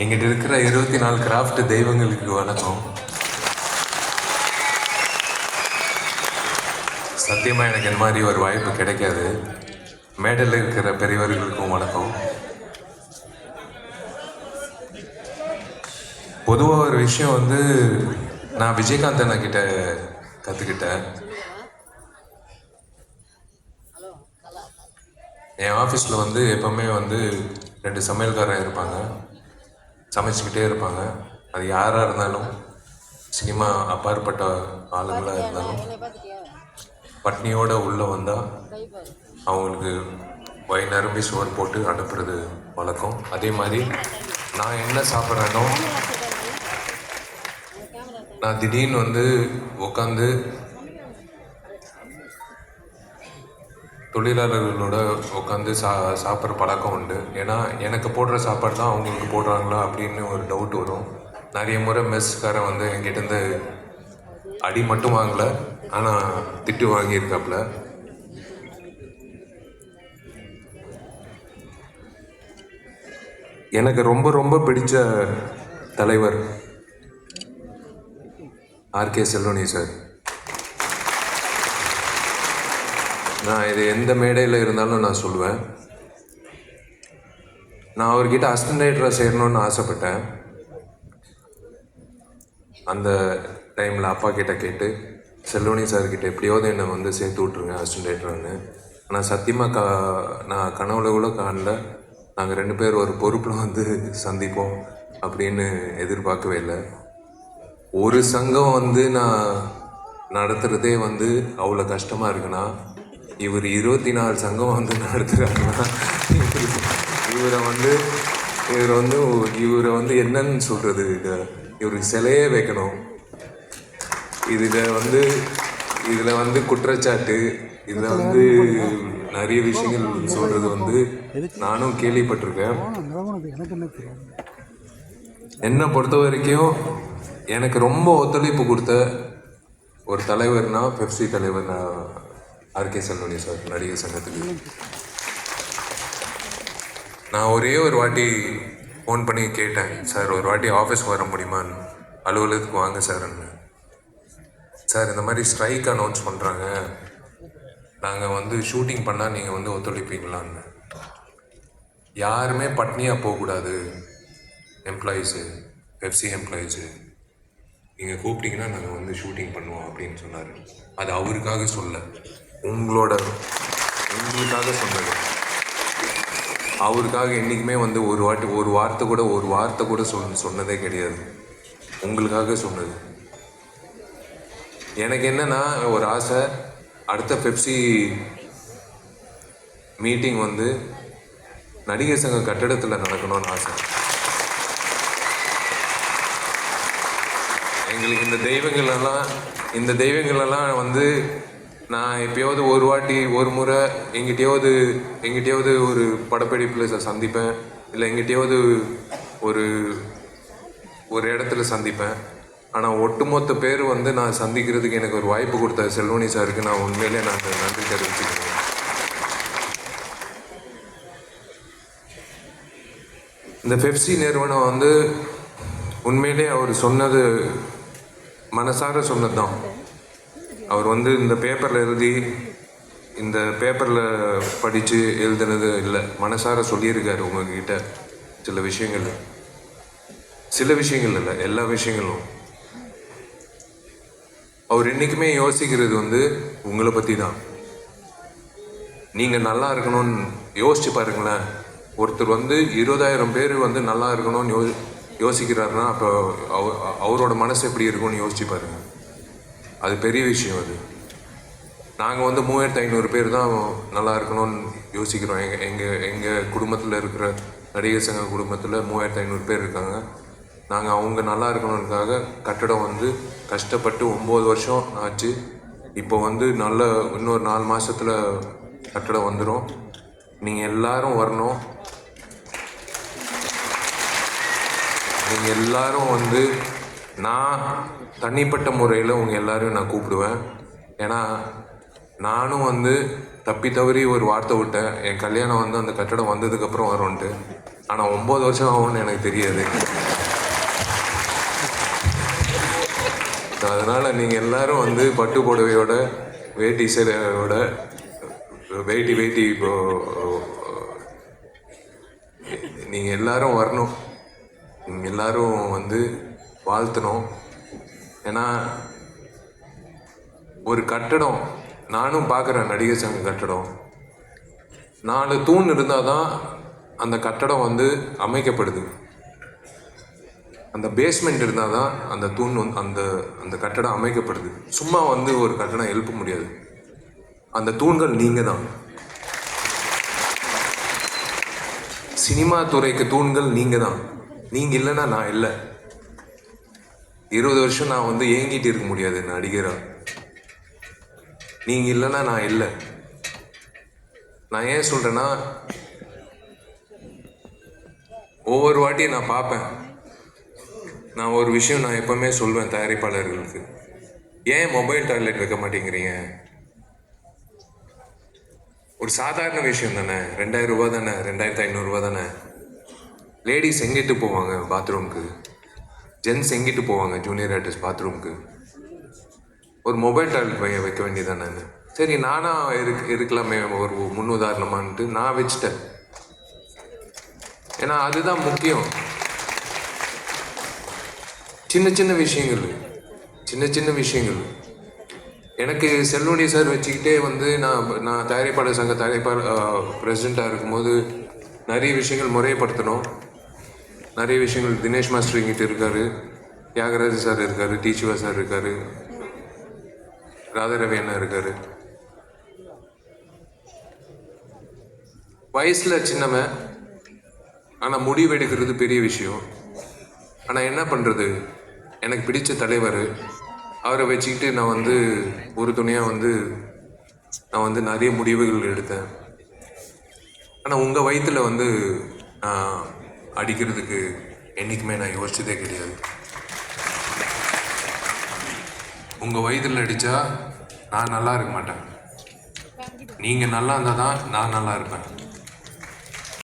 எங்கிட்ட இருக்கிற இருபத்தி நாலு கிராஃப்ட் தெய்வங்களுக்கு வணக்கம். சத்தியமாக எனக்கு இந்த மாதிரி ஒரு வாய்ப்பு கிடைக்காது. மேடையில் இருக்கிற பெரியவர்களுக்கும் வணக்கம். பொதுவாக ஒரு விஷயம் வந்து நான் விஜயகாந்த் அண்ணா கிட்ட கற்றுக்கிட்டேன் என் ஆஃபீஸில் வந்து எப்போவுமே வந்து ரெண்டு சமையல்காரன் இருப்பாங்க. சமைச்சிக்கிட்டே இருப்பாங்க. அது யாராக இருந்தாலும் சினிமா அப்பாற்பட்ட ஆளுங்களாக இருந்தாலும் பட்னியோட உள்ளே வந்தால் அவங்களுக்கு வய நிரம்பி சோறு போட்டு அனுப்புறது வழக்கம். அதே மாதிரி நான் என்ன சாப்பிட்றேனோ நான் திடீர்னு வந்து உட்காந்து தொழிலாளர்களோட உட்காந்து சா சாப்பிட்ற பழக்கம் உண்டு. ஏன்னா எனக்கு போடுற சாப்பாடு தான் அவங்களுக்கு போடுறாங்களா அப்படின்னு ஒரு டவுட் வரும். நிறைய முறை மெஸ்காரன் வந்து என்கிட்டேருந்து அடி மட்டும் வாங்கல. ஆனால் திட்டு வாங்கியிருக்காப்புல எனக்கு ரொம்ப ரொம்ப பிடிச்ச தலைவர் ஆர்கே செல்வனி சார். நான் இது எந்த மேடையில் இருந்தாலும் நான் சொல்லுவேன். நான் அவர்கிட்ட அசிஸ்டன்ட் ரைட்டராக சேரணும்னு ஆசைப்பட்டேன். அந்த டைமில் அப்பா கிட்ட கேட்டு செல்லோனி சார்கிட்ட எப்படியாவது என்னை வந்து சேர்த்து விட்ருங்க அசிஸ்டன்ட் ரைட்டர்னு ஆனால் சத்தியமாக கா நான் கனவுல கூட காணல. நாங்கள் ரெண்டு பேர் ஒரு பொறுப்பில் வந்து சந்திப்போம் அப்படின்னு எதிர்பார்க்கவே இல்லை. ஒரு சங்கம் வந்து நான் நடத்துகிறதே வந்து அவ்வளோ கஷ்டமாக இருக்குன்னா இவர் இருபத்தி நாலு சங்கம் வந்து நடத்துகிறாருன்னா இவரை வந்து இவர் வந்து இவரை வந்து என்னன்னு சொல்கிறது இதை? இவருக்கு சிலையே வைக்கணும். இதில் வந்து இதில் வந்து குற்றச்சாட்டு இதில் வந்து நிறைய விஷயங்கள் சொல்கிறது வந்து நானும் கேள்விப்பட்டிருக்கேன். என்னை பொறுத்த வரைக்கும் எனக்கு ரொம்ப ஒத்துழைப்பு கொடுத்த ஒரு தலைவர்னால் பெப்சி தலைவர் ஆர்கே செல்வனி சார் நடிகர் சங்கத்துக்கு. நான் ஒரே ஒரு வாட்டி ஃபோன் பண்ணி கேட்டேன் சார் ஒரு வாட்டி ஆஃபீஸ் வர முடியுமான்னு? அலுவலகத்துக்கு வாங்க சார்ன்னு சார் இந்த மாதிரி ஸ்ட்ரைக் அனௌன்ஸ் பண்ணுறாங்க நாங்கள் வந்து ஷூட்டிங் பண்ணால் நீங்கள் வந்து ஒத்துழைப்பீங்களான்னு. யாருமே பட்னியாக போகக்கூடாது எம்ப்ளாயீஸு எஃப்சி எம்ப்ளாயீஸு நீங்கள் கூப்பிட்டீங்கன்னா நாங்கள் வந்து ஷூட்டிங் பண்ணுவோம் அப்படின்னு சொன்னார். அது அவருக்காக சொல்ல உங்களோட உங்களுக்காக சொன்னது. அவருக்காக என்றைக்குமே வந்து ஒரு வாட்டி ஒரு வார்த்தை கூட ஒரு வார்த்தை கூட சொல் சொன்னதே கிடையாது. உங்களுக்காக சொன்னது. எனக்கு என்னென்னா ஒரு ஆசை. அடுத்த பெப்சி மீட்டிங் வந்து நடிகர் சங்க கட்டடத்தில் நடக்கணும்னு ஆசை. எங்களுக்கு இந்த தெய்வங்கள் எல்லாம் இந்த தெய்வங்கள் எல்லாம் வந்து நான் எப்பயாவது ஒரு வாட்டி ஒரு முறை எங்கிட்டயாவது எங்கிட்டயாவது ஒரு படப்பிடிப்பில் சந்திப்பேன். இல்லை எங்கிட்டயாவது ஒரு ஒரு இடத்துல சந்திப்பேன். ஆனால் ஒட்டுமொத்த பேர் வந்து நான் சந்திக்கிறதுக்கு எனக்கு ஒரு வாய்ப்பு கொடுத்த செல்வனி சாருக்கு நான் உண்மையிலே நான் நன்றி தெரிவிச்சுக்கிறேன். இந்த பெப்சி நிறுவனம் வந்து உண்மையிலே அவர் சொன்னது மனசார சொன்னது தான் அவர் வந்து இந்த பேப்பரில் எழுதி இந்த பேப்பரில் படித்து எழுதுனது இல்லை மனசார சொல்லியிருக்காரு உங்ககிட்ட சில விஷயங்கள். சில விஷயங்கள் இல்லை எல்லா விஷயங்களும். அவர் என்றைக்குமே யோசிக்கிறது வந்து உங்களை பற்றி தான் நீங்கள் நல்லா இருக்கணும்னு யோசிச்சு பாருங்களேன். ஒருத்தர் வந்து இருபதாயிரம் பேர் வந்து நல்லா இருக்கணும்னு யோ யோசிக்கிறாருன்னா அப்போ அவ- அவரோட மனசு எப்படி இருக்கும்னு யோசிச்சு பாருங்கள் அது பெரிய விஷயம் அது. நாங்கள் வந்து மூவாயிரத்து ஐநூறு பேர் தான் நல்லா இருக்கணும்னு யோசிக்கிறோம். எங்கள் எங்கள் எங்கள் குடும்பத்தில் இருக்கிற நடிகர் சங்க குடும்பத்தில் மூவாயிரத்து ஐநூறு பேர் இருக்காங்க. நாங்கள் அவங்க நல்லா இருக்கணுன்றதுக்காக கட்டடம் வந்து கஷ்டப்பட்டு ஒம்பது வருஷம் ஆச்சு. இப்போ வந்து நல்ல இன்னொரு நாலு மாதத்தில் கட்டடம் வந்துடும் நீங்கள் எல்லோரும் வரணும். நீங்கள் எல்லாரும் வந்து நான் தனிப்பட்ட முறையில் உங்கள் எல்லாரையும் நான் கூப்பிடுவேன். ஏன்னா நானும் வந்து தப்பி தவறி ஒரு வார்த்தை விட்டேன். என் கல்யாணம் வந்து அந்த கட்டடம் வந்ததுக்கப்புறம் வரும்ன்ட்டு. ஆனால் ஒம்பது வருஷம் ஆகும்னு எனக்கு தெரியாது. அதனால் நீங்கள் எல்லோரும் வந்து பட்டு புடவையோட வேட்டி சேலையோட வேட்டி வேட்டி இப்போ நீங்கள் எல்லோரும் வரணும். நீங்கள் எல்லோரும் வந்து வாழ்த்தணும். ஏன்னா ஒரு கட்டடம் நானும் பார்க்குறேன் நடிகர் சங்க கட்டடம். நாலு தூண் இருந்தால் தான் அந்த கட்டடம் வந்து அமைக்கப்படுது. அந்த பேஸ்மெண்ட் இருந்தால் தான் அந்த தூண் வந்து அந்த அந்த கட்டடம் அமைக்கப்படுது. சும்மா வந்து ஒரு கட்டடம் எழுப்ப முடியாது. அந்த தூண்கள் நீங்கள் தான். சினிமா துறைக்கு தூண்கள் நீங்கள் தான். நீங்கள் இல்லைன்னா நான் இல்லை. இருபது வருஷம் நான் வந்து ஏங்கிட்டு இருக்க முடியாது நடிகரா நீங்கள் இல்லைன்னா நான் இல்லை. நான் ஏன் சொல்கிறேன்னா ஒவ்வொரு வாட்டியும் நான் பார்ப்பேன். நான் ஒரு விஷயம் நான் எப்போவுமே சொல்வேன் தயாரிப்பாளர்களுக்கு. ஏன் மொபைல் டாய்லெட் வைக்க மாட்டேங்கிறீங்க? ஒரு சாதாரண விஷயம் தானே. ரெண்டாயிரம் ரூபா தானே ரெண்டாயிரத்து ஐநூறுரூவா தானே. லேடிஸ் எங்கிட்டு போவாங்க பாத்ரூம்க்கு ஜென்ஸ் எங்கிட்டு போவாங்க? ஜூனியர் ஆர்டிஸ்ட் பாத்ரூம்க்கு ஒரு மொபைல் டாய்லெட் வைக்க வேண்டியதான் நான் சரி நானாக இருக்கு இருக்கலாமே. ஒரு முன் உதாரணமான்ட்டு நான் வச்சுட்டேன். ஏன்னா அதுதான் முக்கியம். சின்ன சின்ன விஷயங்கள். சின்ன சின்ன விஷயங்கள். எனக்கு செல்லுடைய சார் வச்சுக்கிட்டே வந்து நான் நான் தயாரிப்பாளர் சங்க தயாரிப்பாளர் பிரசிடெண்ட்டாக இருக்கும்போது நிறைய விஷயங்கள் முறைப்படுத்தணும். நிறைய விஷயங்கள். தினேஷ் மாஸ்டர் இங்கிட்ட இருக்கார். தியாகராஜ சார் இருக்கார். டீச்சிவா சார் சார் ராதா ராதாரவி அண்ணா இருக்கார். வயசில் சின்னவன். ஆனால் முடிவு எடுக்கிறது பெரிய விஷயம். ஆனால் என்ன பண்ணுறது எனக்கு பிடிச்ச தலைவர். அவரை வச்சுக்கிட்டு நான் வந்து ஒரு துணையாக வந்து நான் வந்து நிறைய முடிவுகள் எடுத்தேன். ஆனால் உங்கள் வயிற்றில் வந்து நான் அடிக்கிறதுக்கு என்றைக்குமே நான் யோசிச்சதே கிடையாது. உங்கள் வயதில் அடித்தா நான் நல்லா இருக்க மாட்டேன். நீங்கள் நல்லா இருந்தால் தான் நான் நல்லா இருப்பேன்.